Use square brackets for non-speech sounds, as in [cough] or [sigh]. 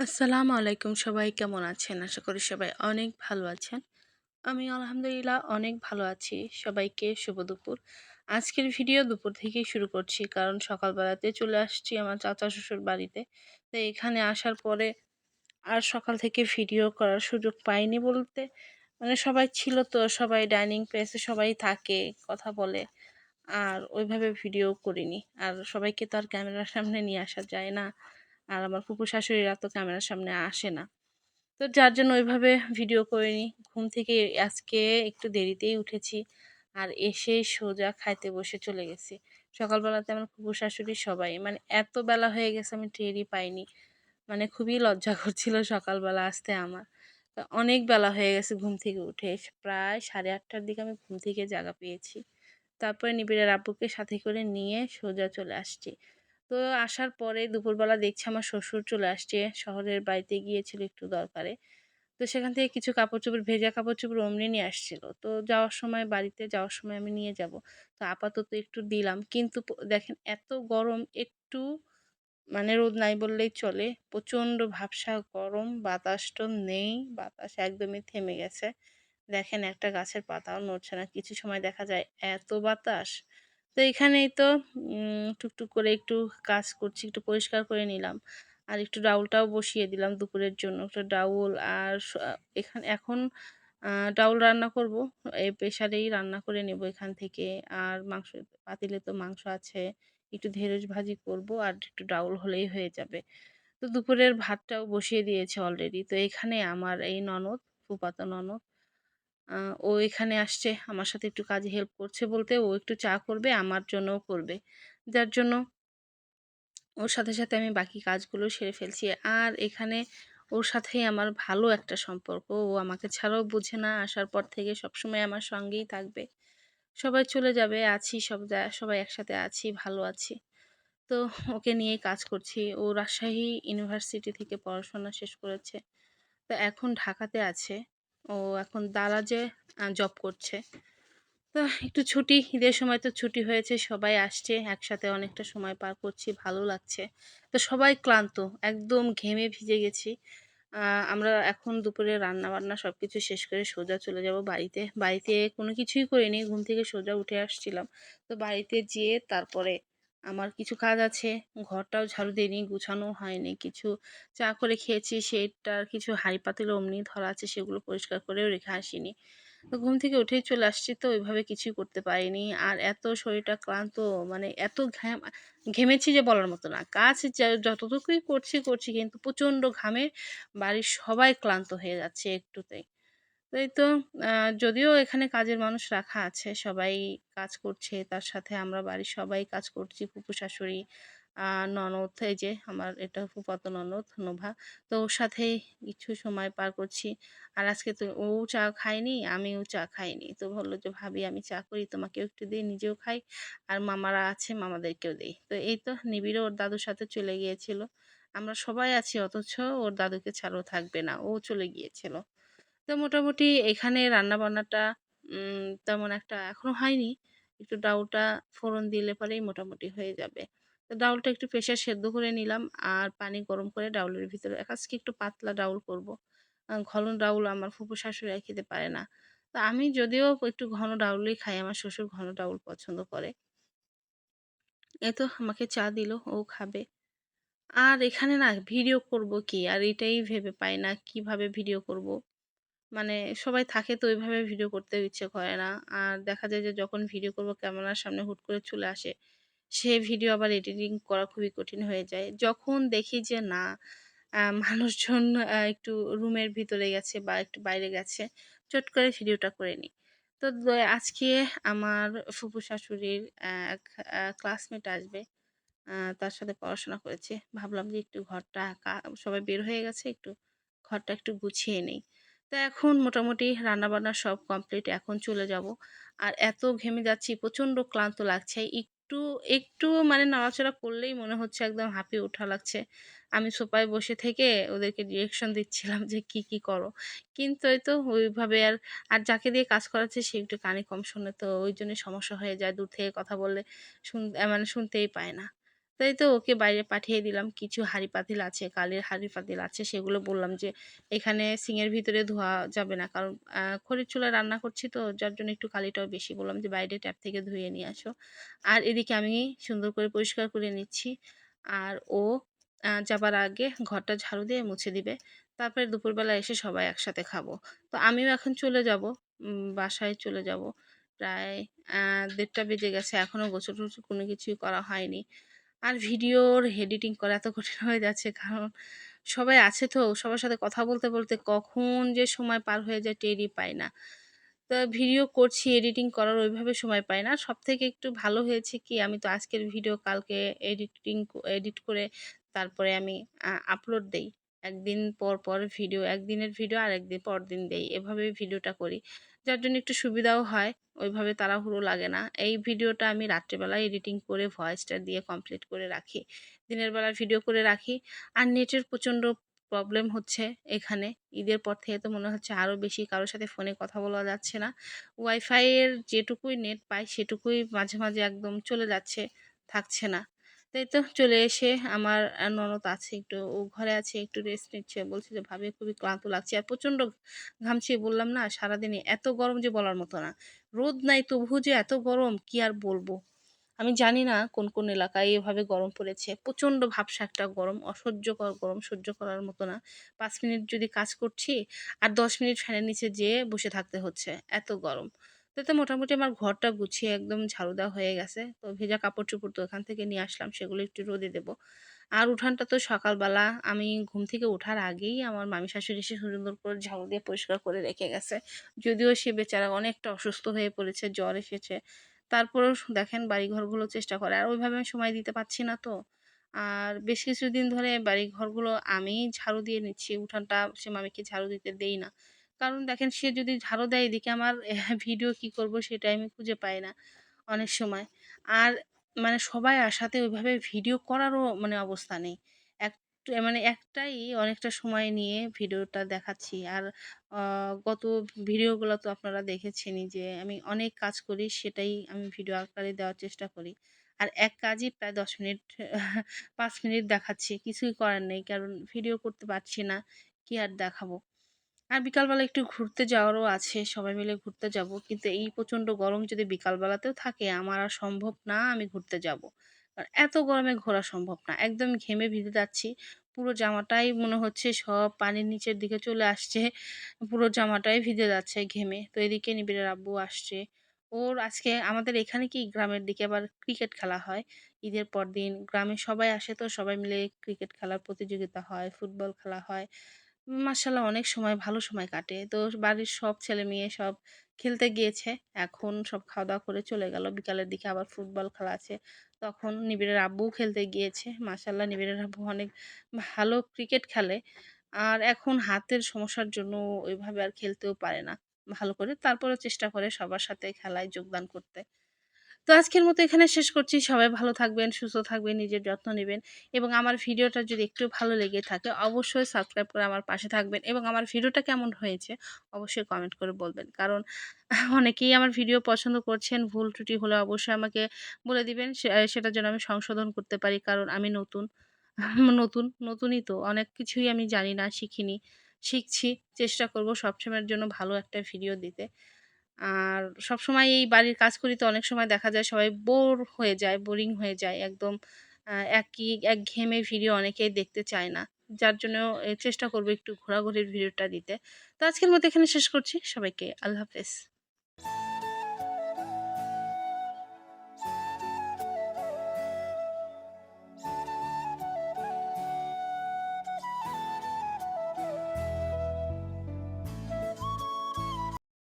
আসসালামু আলাইকুম সবাই কেমন আছেন? আশা করি সবাই অনেক ভালো আছেন। আমি আলহামদুলিল্লাহ অনেক ভালো আছি। সবাইকে শুভ দুপুর। আজকের ভিডিও দুপুর থেকেই শুরু করছি কারণ সকালবেলাতে চলে আসছি আমার চাচা শ্বশুর বাড়িতে। তো এখানে আসার পরে আর সকাল থেকে ভিডিও করার সুযোগ পাইনি বলতে মানে সবাই ছিল তো সবাই ডাইনিং প্লেসে সবাই থাকে, কথা বলে। আর ওইভাবে ভিডিও করিনি। আর সবাইকে তো আর ক্যামেরার সামনে নিয়ে আসা যায় না। আর আমার ফুপু শাশুড়িরা তো ক্যামেরার সামনে আসে না। তো যার জন্য ওইভাবে ভিডিও করিনি। ঘুম থেকে আজকে একটু দেরিতেই উঠেছি আর এসে সোজা খাইতে বসে চলে গেছি। সকালবেলাতে আমার ফুপু শাশুড়ি সবাই মানে এত বেলা হয়ে গেছে আমি টেরই পাইনি। মানে খুবই লজ্জা করছিল সকালবেলা আসতে আমার। অনেক বেলা হয়ে গেছে ঘুম থেকে উঠে। প্রায় সাড়ে আটটার দিকে আমি ঘুম থেকে জায়গা পেয়েছি। তারপরে নিবিড়ের আব্বুকে সাথে করে নিয়ে সোজা চলে আসছি। তো আসার পরে দুপুরবেলা দেখছি আমার শ্বশুর চলে আসছে, শহরের বাড়িতে গিয়েছিল একটু দরকারে। তো সেখান থেকে কিছু কাপড় চোপড় ভেজা কাপড় চোপড় অমনি নিয়ে আসছিল। তো যাওয়ার সময়, বাড়িতে যাওয়ার সময় আমি নিয়ে যাব। তো আপাতত একটু দিলাম। কিন্তু দেখেন এত গরম, একটু মানে রোদ নাই বললেই চলে। প্রচণ্ড ভাবসা গরম, বাতাস তো নেই, বাতাস একদমই থেমে গেছে। দেখেন একটা গাছের পাতাও নড়ছে না। কিছু সময় দেখা যায় এত বাতাস তো এখানেই তো টুকটুক করে একটু কাজ করছি, একটু পরিষ্কার করে নিলাম। আর একটু ডাউলটাও বসিয়ে দিলাম দুপুরের জন্য। একটা ডাউল আর এখানে, এখন ডাউল রান্না করব। এই প্রেশারেই রান্না করে নেব এখান থেকে। আর মাংস, পাতিলে তো মাংস আছে, একটু ঢেঁড়স ভাজি করব আর একটু ডাউল হলেই হয়ে যাবে। তো দুপুরের ভাতটাও বসিয়ে দিয়েছে অলরেডি। তো এখানে আমার এই ননদ, ফুপাতো ননদ ও এখানে আসছে, আমার সাথে একটু কাজে হেল্প করছে বলতে ও একটু চা করবে, আমার জন্যও করবে। যার জন্য ওর সাথে সাথে আমি বাকি কাজগুলো সেরে ফেলছি। আর এখানে ওর সাথেই আমার ভালো একটা সম্পর্ক। ও আমাকে ছাড়াও বুঝে না, আসার পর থেকে সবসময় আমার সঙ্গেই থাকবে। সবাই চলে যাবে, আছি সব সবাই একসাথে আছি, ভালো আছি। তো ওকে নিয়ে কাজ করছি। ও রাজশাহী ইউনিভার্সিটি থেকে পড়াশোনা শেষ করেছে। তো এখন ঢাকাতে আছে। ও এখন দারাজে জব করছে। তো একটু ছুটি, ঈদের সময় তো ছুটি হয়েছে, সবাই আসছে, একসাথে অনেকটা সময় পার করছি, ভালো লাগছে। তো সবাই ক্লান্ত, একদম ঘেমে ভিজে গেছি। আমরা এখন দুপুরে রান্না বান্না সব কিছু শেষ করে সোজা চলে যাব বাড়িতে। বাড়িতে কোনো কিছুই করিনি, ঘুম থেকে সোজা উঠে আসছিলাম। তো বাড়িতে যেয়ে তারপরে আমার কিছু কাজ আছে, ঘরটাও ঝাড়ু দিইনি গুছানো হয়নি, কিছু চা করে খেয়েছি, সেটার কিছু হাঁড়ি পাতিল অমনি ধরা আছে, সেগুলো পরিষ্কার করেও রেখে আসিনি। তো ঘুম থেকে উঠেই চলে আসছি তো, ওইভাবে কিছুই করতে পারিনি। আর এত শরীরটা ক্লান্ত মানে এত ঘাম ঘেমেছি যে বলার মতো না। কাজ যতটুকুই করছি করছি, কিন্তু প্রচণ্ড ঘামে বাড়ির সবাই ক্লান্ত হয়ে যাচ্ছে একটুতেই। তাই তো যদিও এখানে কাজের মানুষ রাখা আছে, সবাই কাজ করছে, তার সাথে আমরা বাড়ির সবাই কাজ করছি, ফুপু শাশুড়ি ননদ, এই যে আমার এটা ফুফাতো ননদ, নোভা, তো ওর সাথেই কিছু সময় পার করছি। আর আজকে তো ও চা খায়নি, আমিও চা খাইনি। তো বলল যে, ভাবি, আমি চা করি, তোমাকেও একটু দিই, নিজেও খাই, আর মামারা আছে, মামাদেরকেও দিই। তো এই তো নিবিড়ও ওর দাদুর সাথে চলে গিয়েছিল। আমরা সবাই আছি, অথচ ওর দাদুকে ছাড়াও থাকবে না, ও চলে গিয়েছিল। তো মোটামুটি এখানে রান্নাবান্নাটা তেমন একটা এখনও হয়নি। একটু ডাউলটা ফোড়ন দিলে পরেই মোটামুটি হয়ে যাবে। তো ডাউলটা একটু প্রেশার সেদ্ধ করে নিলাম আর পানি গরম করে ডাউলের ভিতরে আজকে একটু পাতলা ডাউল করব। ঘন ডাউল আমার ফুপু শাশুড়ি খেতে পারে না। তো আমি যদিও একটু ঘন ডাউলই খাই, আমার শ্বশুর ঘন ডাউল পছন্দ করে। এ তো আমাকে চা দিল, ও খাবে। আর এখানে না ভিডিও করব কি? আর এটাই ভেবে পাই না কীভাবে ভিডিও করব। মানে সবাই থাকে তো ওইভাবে ভিডিও করতে ইচ্ছে করে না। আর দেখা যায় যে যখন ভিডিও করব ক্যামেরার সামনে হুট করে চলে আসে, সে ভিডিও আবার এডিটিং করা খুবই কঠিন হয়ে যায়। যখন দেখি যে না মানুষজন একটু রুমের ভিতরে গেছে বা একটু বাইরে গেছে, চট করে ভিডিওটা করে নিই। তো আজকে আমার ফুপু শাশুড়ির এক ক্লাসমেট আসবে তার সাথে পড়াশোনা করেছে। ভাবলাম যে একটু ঘরটা সবাই বের হয়ে গেছে, একটু ঘরটা একটু গুছিয়ে নেই। তো এখন মোটামুটি রান্নাবান্না সব কমপ্লিট এখন চলে যাব। আর এত ঘেমে যাচ্ছি, প্রচণ্ড ক্লান্ত লাগছে। একটু একটু মানে নাড়াচাড়া করলেই মনে হচ্ছে একদম হাঁপিয়ে ওঠা লাগছে। আমি সোফায় বসে থেকে ওদেরকে ডিরেকশন দিচ্ছিলাম যে কি কি করো। কিন্তু ওই তো ওইভাবে আর আর যাকে দিয়ে কাজ করাচ্ছে সে একটু কানে কম শোনে, তো ওই জন্য সমস্যা হয়ে যায় দূর থেকে কথা বললে শুন মানে শুনতেই পায় না। তাই তো ওকে বাইরে পাঠিয়ে দিলাম। কিছু হাঁড়ি পাতিল আছে, কালের হাঁড়ি পাতিল আছে, সেগুলো বললাম যে, এখানে সিঙের ভিতরে ধোয়া যাবে না, কারণ খড়ির চুলায় রান্না করছি তো, যার জন্য একটু কালিটাও বেশি। বললাম যে, বাইরে ট্যাপ থেকে ধুয়ে নিয়ে আসো। আর এদিকে আমি সুন্দর করে পরিষ্কার করে নিচ্ছি। আর ও যাবার আগে ঘরটা ঝাড়ু দিয়ে মুছে দিবে। তারপরে দুপুরবেলা এসে সবাই একসাথে খাব। তো আমিও এখন চলে যাব বাসায় চলে যাব। প্রায় দেড়টা বেজে গেছে এখনও গোছল টোছল কোনো কিছুই করা হয়নি। আর ভিডিওর এডিটিং করা এত কঠিন হয়ে যাচ্ছে, কারণ সবাই আছে তো, সবার সাথে কথা বলতে বলতে কখন যে সময় পার হয়ে যায় টেরই পায় না। তো ভিডিও করছি এডিটিং করার ওইভাবে সময় পাই না। সব থেকে একটু ভালো হয়েছে কি, আমি তো আজকের ভিডিও কালকে এডিটিং এডিট করে তারপরে আমি আপলোড দেই। একদিন পর পর ভিডিও একদিনের ভিডিও আর একদিন পর দিন দেই। এভাবে ভিডিওটা করি। যার জন্য একটু সুবিধাও হয়, ওইভাবে তাড়াহুড়ো লাগে না। এই ভিডিওটা আমি রাত্রেবেলায় এডিটিং করে ভয়েসটা দিয়ে কমপ্লিট করে রাখি। দিনের বেলা ভিডিও করে রাখি। আর নেটের প্রচণ্ড প্রবলেম হচ্ছে এখানে। ঈদের পর থেকে তো মনে হচ্ছে আরও বেশি কারোর সাথে ফোনে কথা বলা যাচ্ছে না। ওয়াইফাইয়ের যেটুকুই নেট পাই, সেটুকুই মাঝে মাঝে একদম চলে যাচ্ছে, থাকছে না। তাই তো চলে এসে আমার ননদ আছে একটু, ও ঘরে আছে, একটু রেস্ট নিচ্ছে। বলছে যে, ভাবে, খুবই ক্লান্ত লাগছে। আর প্রচণ্ড ঘামছি, বললাম, না, সারাদিনে এত গরম যে বলার মতো না। রোদ নাই তবু যে এত গরম, কি আর বলব? আমি জানি না কোন কোন এলাকায় এভাবে গরম পড়েছে। প্রচণ্ড ভাবসা একটা গরম, অসহ্যকর গরম, সহ্য করার মতো না। পাঁচ মিনিট যদি কাজ করছি, আর দশ মিনিট ফ্যানের নিচে যেয়ে বসে থাকতে হচ্ছে, এত গরম। তাতে মোটামুটি আমার ঘরটা গুছিয়ে একদম ঝাড়ু দেওয়া হয়ে গেছে। তো ভেজা কাপড় চোপড় তো ওখান থেকে নিয়ে আসলাম, সেগুলো একটু রোদে দেবো। আর উঠানটা তো সকালবেলা, আমি ঘুম থেকে ওঠার আগেই আমার মামি শাশুড়ি এসে সুন্দর করে ঝাড়ু দিয়ে পরিষ্কার করে রেখে গেছে। যদিও সে বেচারা অনেকটা অসুস্থ হয়ে পড়েছে, জ্বর এসেছে। তারপরেও দেখেন বাড়িঘরগুলো চেষ্টা করে, আর ওইভাবে আমি সময় দিতে পারছি না তো। আর বেশ কিছুদিন ধরে বাড়িঘরগুলো আমি ঝাড়ু দিয়ে নিচ্ছি, উঠানটা সে মামিকে ঝাড়ু দিতে দেই না। কারণ দেখেন সে যদি ঝাড়ু দেয় এদিকে আমার [laughs] ভিডিও কি করব সেটা আমি খুঁজে পাই না অনেক সময়। আর মানে সবাই আসাতে ওইভাবে ভিডিও করারও মানে অবস্থা নেই। এক মানে একটাই অনেকটা সময় নিয়ে ভিডিওটা দেখাচ্ছি। আর গত ভিডিওগুলো তো আপনারা দেখেছেনই যে আমি অনেক কাজ করি সেটাই আমি ভিডিও আকারে দেওয়ার চেষ্টা করি। আর এক কাজই প্রায় দশ মিনিট, [laughs] পাঁচ মিনিট দেখাচ্ছি, কিছুই করার নেই। কারণ ভিডিও করতে পারছি না, কি আর দেখাবো? আর বিকালবেলা একটু ঘুরতে যাওয়ারও আছে, সবাই মিলে ঘুরতে যাব। কিন্তু এই প্রচণ্ড গরম যদি বিকালবেলাতেও থাকে, আমার আর সম্ভব না আমি ঘুরতে যাব। কারণ এত গরমে ঘোরা সম্ভব না, একদম ঘেমে ভিজে যাচ্ছি। পুরো জামাটাই মনে হচ্ছে সব পানির নিচের দিকে চলে আসছে, পুরো জামাটাই ভিজে যাচ্ছে ঘেমে। তো এদিকে নিবিড়ের আব্বু আসছে। ওর আজকে আমাদের এখানে কি গ্রামের দিকে আবার ক্রিকেট খেলা হয়? ঈদের পর দিন গ্রামে সবাই আসে তো সবাই মিলে ক্রিকেট খেলার প্রতিযোগিতা হয়, ফুটবল খেলা হয়। মাশাআল্লাহ অনেক সময় ভালো সময় কাটে। তো বাড়ির সব ছেলে মেয়ে সব খেলতে গিয়েছে। এখন সব খাওয়া দাওয়া করে চলে গেল। বিকালের দিকে আবার ফুটবল খেলা আছে। তখন নিবিড়ের আব্বুও খেলতে গিয়েছে। মাশাআল্লাহ নিবিড়ের আব্বু অনেক ভালো ক্রিকেট খেলে। আর এখন হাতের সমস্যার জন্য ওইভাবে আর খেলতেও পারে না। ভালো করে তারপরেও চেষ্টা করে সবার সাথে খেলায় যোগদান করতে। তো আজকের মতো এখানে শেষ করছি। সবাই ভালো থাকবেন, সুস্থ থাকবেন, নিজের যত্ন নেবেন এবং আমার ভিডিওটা যদি একটু ভালো লেগে থাকে অবশ্যই সাবস্ক্রাইব করে আমার পাশে থাকবেন এবং আমার ভিডিওটা কেমন হয়েছে অবশ্যই কমেন্ট করে বলবেন। কারণ অনেকেই আমার ভিডিও পছন্দ করছেন, ভুল ত্রুটি হলে অবশ্যই আমাকে বলে দিবেন সেটার জন্য আমি সংশোধন করতে পারি। কারণ আমি নতুন নতুন, নতুনই তো, অনেক কিছুই আমি জানি না, শিখিনি, শিখছি, চেষ্টা করব সবসময়ের জন্য ভালো একটা ভিডিও দিতে। আর সব সময় এই বাড়ির কাজ করি তো অনেক সময় দেখা যায় সবাই বোর হয়ে যায়, বোরিং হয়ে যায় একদম। একই এক ঘেমে ভিডিও অনেকেই দেখতে চায় না। যার জন্য চেষ্টা করব একটু ঘোরাঘুরির ভিডিওটা দিতে। তো আজকের মতো এখানে শেষ করছি। সবাইকে আল্লাহ হাফেজ।